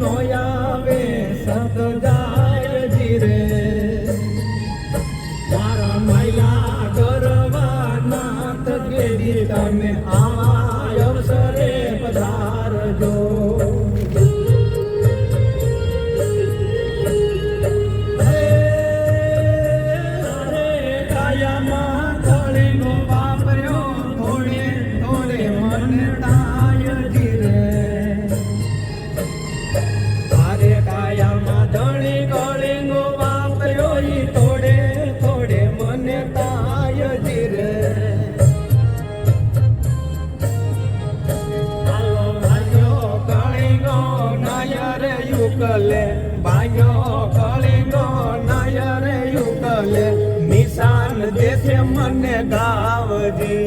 નોયાવે સત મહિલા કરવા નાથ ગેરી તમે આવા અવસરે પધારજો. કાયામાં તળીનો વાપર્યો, થોડે થોડે મને યુકલે ભાઈઓ કળિંગો નાયર યુકલે નિશાન દેશે મને ગાવજી.